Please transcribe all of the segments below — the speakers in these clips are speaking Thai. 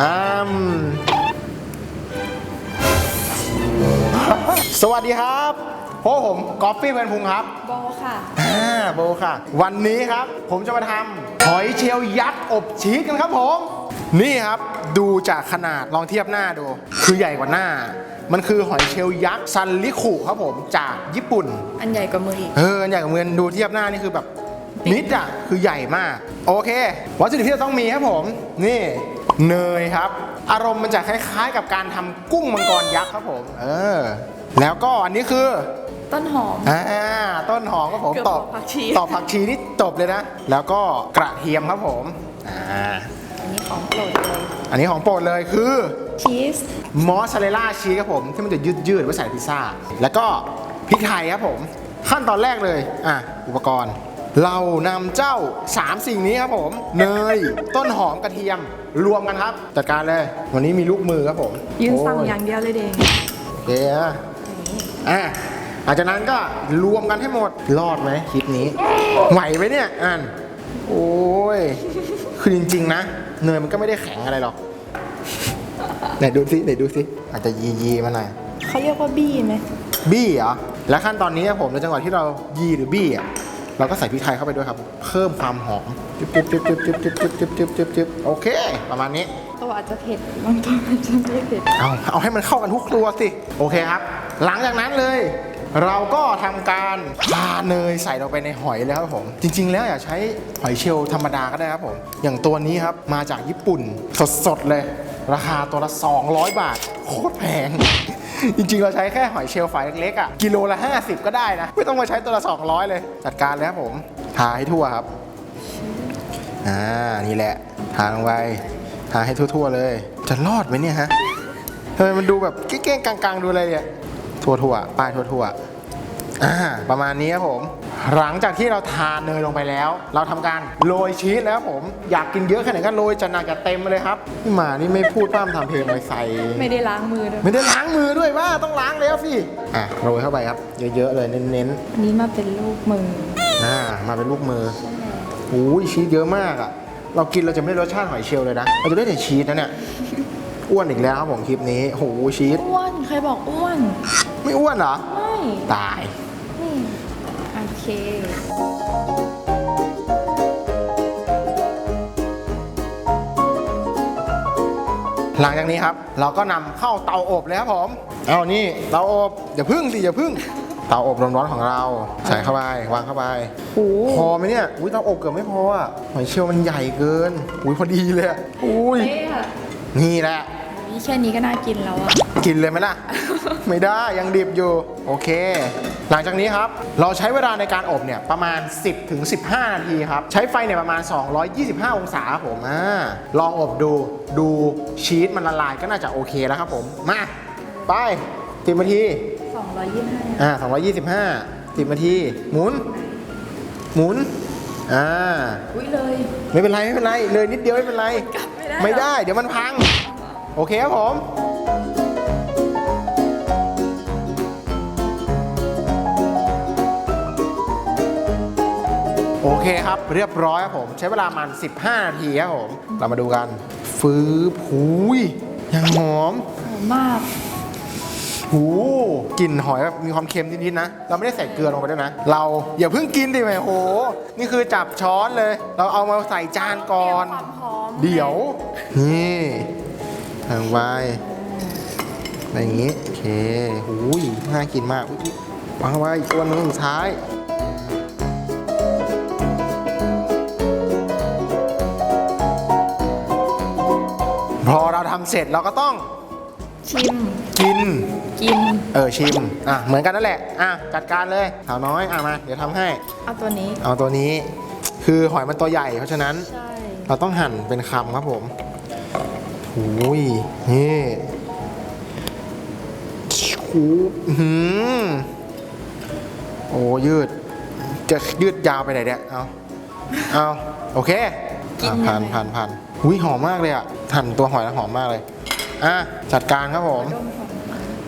อ้มสวัสดีครับพวกผมกอฟฟี่เพลินพุงครับ โบค่ะ อ่าโบค่ะ วันนี้ครับ ผมจะมาทำหอยเชลล์ยักษ์อบชีสกันครับผม นี่ครับดูจากขนาดลองเทียบหน้าดู คือใหญ่กว่าหน้า มันคือหอยเชลล์ยักษ์ซันลิคุครับผมจากญี่ปุ่น อันใหญ่กว่ามืออีก เอออันใหญ่กว่าเงินดูเทียบหน้านี่คือแบบนิดอะ คือใหญ่มาก โอเค วัตถุดิบที่เราต้องมีครับผม นี่ เนยครับ อารมณ์มันจะคล้ายๆ กับการทำกุ้งมังกรยักษ์ครับผม เออ แล้วก็อันนี้คือต้นหอม อ่าต้นหอมครับผมเกือบตอบบอกผักชี ตอบผักชีนี่จบเลยนะ แล้วก็กระเทียมครับผม อ่า อันนี้ของโปรดเลยอันนี้ของโปรดเลยคือ ชีสมอสซาเรลล่าชีสครับผมที่มันจะยืดยืดๆไว้ใส่พิซซ่า แล้วก็พริกไทยครับผม ขั้นตอนแรกเลย อะ อุปกรณ์ เรานำเจ้า 3 สิ่งนี้ครับผม เนย ต้นหอมกระเทียมรวมกันครับ จัดการเลย วันนี้มีลูกมือครับผมยืนสั่งโอย่างเดียวเลยเดงโอเคอะอะหลังจากนั้นก็รวมกันให้หมดรอดไหมคลิปนี้ไหวไหมเนี่ยอ่านโอ้ยคือจริง ๆ นะ เนยมันก็ไม่ได้แข็งอะไรหรอกไหนดูสิไหนดูสิอาจจะยียีๆมาหน่อยเขาเรียกว่าบี้ไหมบี้เหรอและขั้นตอนนี้ครับผมในจังหวะที่เรายีหรือบี้อะ เราก็ใส่พริกไทยเข้าไปด้วยครับ เพิ่มความหอมจึ๊บจึ๊บจึ๊บจึ๊บจึ๊บจึ๊บจึ๊บจึ๊บจึ๊บจึ๊บจึ๊บโอเค ประมาณนี้ ตัวอาจจะเผ็ดบางตัวอาจจะไม่เผ็ดเอาเอาให้มันเข้ากันทุกครัวสิโอเคครับ หลังจากนั้นเลย เราก็ทำการทาเนยใส่ลงไปในหอยเลยครับผม จริง ๆ แล้วอย่าใช้หอยเชลล์ธรรมดาก็ได้ครับผม อย่างตัวนี้ครับมาจากญี่ปุ่นสดๆเลย ราคาตัวละ 200 บาทโคตรแพง จริงๆ เราใช้แค่หอยเชลล์ฝายเล็กๆอะกิโลละ 50 ก็ได้นะ ไม่ต้องมาใช้ตัวละ 200 เลย จัดการเลยครับผมทาให้ทั่วครับ อ่า นี่แหละทาลงไปทาให้ทั่วๆเลย จะรอดไหมเนี่ยฮะทำไมมันดูแบบเก้งๆกลางๆ ดูอะไรเนี่ยทั่วๆป้ายทั่วๆอ่าประมาณนี้ครับผม หลังจากที่เราทานเนยลงไปแล้ว เราทำการโรยชีสแล้วครับผมอยากกินเยอะแค่ไหนก็โรยจะหนักจะเต็มมาเลยครับนี่หมานี่ไม่พูดพร่ำทำเพลงไปใส่ไม่ได้ล้างมือด้วยไม่ได้ล้างมือด้วยว่าต้องล้างแล้วสิอะโรยเข้าไปครับ เยอะๆเลยเน้นอันนี้มาเป็นลูกมือๆอ่ามาเป็นลูกมือโอ้ยชีสเยอะมากอะ เรากินเราจะไม่ได้รสชาติหอยเชลล์เลยนะเราจะได้แต่ชีสนะเนี่ยอ้วนอีกแล้วครับผมคลิปนี้โอ้โหชีสอ้วนใครบอกอ้วน ไม่อ้วนเหรอไม่ตายนี่โอ เคหลังจากนี้ครับ เราก็นำเข้าเตาอบเลยครับผมเอานี่เตาอบอย่าพึ่งสิอย่าพึ่ง เตาอบร้อนๆของเราใส่เข้าไปวางเข้าไปโอ้พอไหมเนี่ยอุ้ยเตาอบเกือบไม่พออะหอยเชลล์มันใหญ่เกินอุ้ยพอดีเลยอะอุ้ยเป๊ะอะนี่แหละนี่แค่นี้ก็น่ากินแล้วอะกินเลยไหมล่ะ ไม่ได้ยังดิบอยู่ โอเค หลังจากนี้ครับ เราใช้เวลาในการอบเนี่ยประมาณ 10ถึง15 นาทีครับ ใช้ไฟเนี่ยประมาณ 225 องศาครับผมอ่าลองอบดูดูชีสมันละลายก็น่าจะโอเคแล้วครับผม มา ไปสิบนาที225อ่า225สิบนาที หมุน หมุน อ่า อุ้ยเลย ไม่เป็นไร ไม่เป็นไร เลยนิดเดียวไม่เป็นไรกลับไม่ได้ไม่ได้ เดี๋ยวมันพัง โอเคครับผม โอเคครับเรียบร้อยครับผม ใช้เวลามัน 15 นาทีครับผม เรามาดูกัน ฟื้บหูยยังหอมหอมมากหูกลิ่นหอยแบบมีความเค็มนิดๆนะ เราไม่ได้ใส่เกลือลงไปด้วยนะ เราอย่าเพิ่งกินดิแม่โห นี่คือจับช้อนเลย เราเอามาใส่จานก่อนเตรียมความพร้อมเดี๋ยว นี่ทางไว้อะไรอย่างงี้ โอเคหูยน่ากินมากอุ๊ยวางไว้อีกตัวหนึงสุดท้าย พอเราทำเสร็จเราก็ต้องชิม กิน กิน เออชิม อะเหมือนกันนั่นแหละ อะจัดการเลยสาวน้อย อะมา เดี๋ยวทำให้ เอาตัวนี้ เอาตัวนี้ คือหอยมันตัวใหญ่เพราะฉะนั้น ใช่ เราต้องหั่นเป็นคำครับผมโอ้ยนี่ชูอื้อหือโอ้ยืด จะยืดยาวไปไหนเนี่ย เอา เอา โอเคอะผ่านผ่านผ่านอุ้ยหอมมากเลยอะ หั่นตัวหอยแล้วหอมมากเลย อะ จัดการครับผม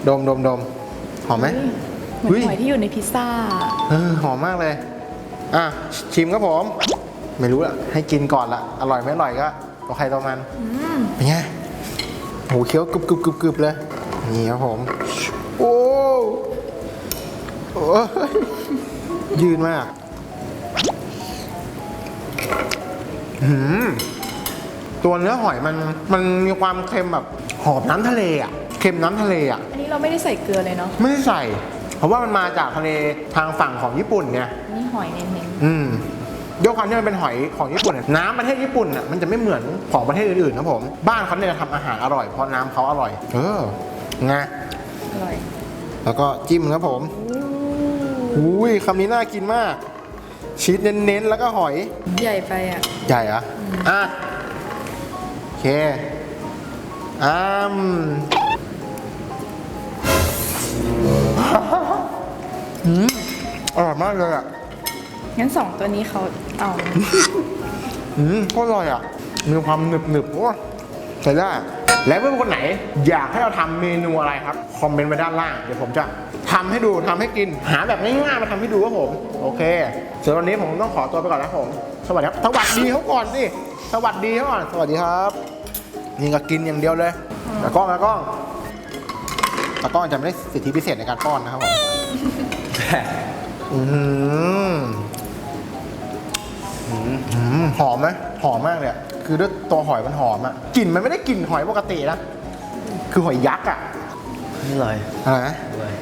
ดมก่อนดมดมดมหอมไหมเหมือนหอยที่อยู่ในพิซซ่า เออ หอมมากเลย อะ ชิมครับผม ไม่รู้ละให้กินก่อนละ อร่อยไม่อร่อยก็ตัวใครตัวมันอืมเป็นไงโหเคี้ยวกรึบกรึบกรึบกรึบเลย นี่ครับผม โอ้โอ้ยยืนมาก หืม ตัวเนื้อหอยมันมันมีความเค็มแบบหอมน้ำทะเลอะเค็มน้ำทะเลอะอันนี้เราไม่ได้ใส่เกลือเลยเนาะไม่ได้ใส่ เพราะว่ามันมาจากทะเลทางฝั่งของญี่ปุ่นไงอันนี่หอยเน้นอืมด้วยความที่มันเป็นหอยของญี่ปุ่นอะน้ำประเทศญี่ปุ่นอะมันจะไม่เหมือนของประเทศอื่นๆครับผมบ้านเขาเนี่ยจะทำอาหารอร่อยเพราะน้ำเขาอร่อย เออไงๆอร่อยแล้วก็จิ้มครับผมอู้อุ้ยคำนี้น่ากินมาก ชีสเน้นๆ แล้วก็หอย ใหญ่ไปอะ ใหญ่เหรอะอะโอ เคอ้ามอืมอร่อยมากเลยอะ งั้นสองตัวนี้เขาเอา อืมก็อร่อยอะ มีความหนึบหนึบๆโอ้ใช้ได้ และเพื่อนคนไหน อยากให้เราทำเมนูอะไรครับ คอมเมนต์ไว้ด้านล่าง เดี๋ยวผมจะทำให้ดูทำให้กิน หาแบบง่ายๆมาทำให้ดูครับผม โอเคส่วนวันนี้ผมต้องขอตัวไปก่อนนะครับผม สวัสดีครับสวัสดีเขาก่อนสิ สวัสดีครับก่อนสวัสดีครับ นี่ก็กินอย่างเดียวเลยตะก้องตะก้องตะก้องจะไม่ได้สิทธิพิเศษในการป้อนนะครับผมหอมไหมหอมมากเลยคือด้วยตัวหอยมันหอมอะกลิ่นมันไม่ได้กลิ่นหอยปกตินะคือหอยยักษ์อะนี่เลยอะไรนะอย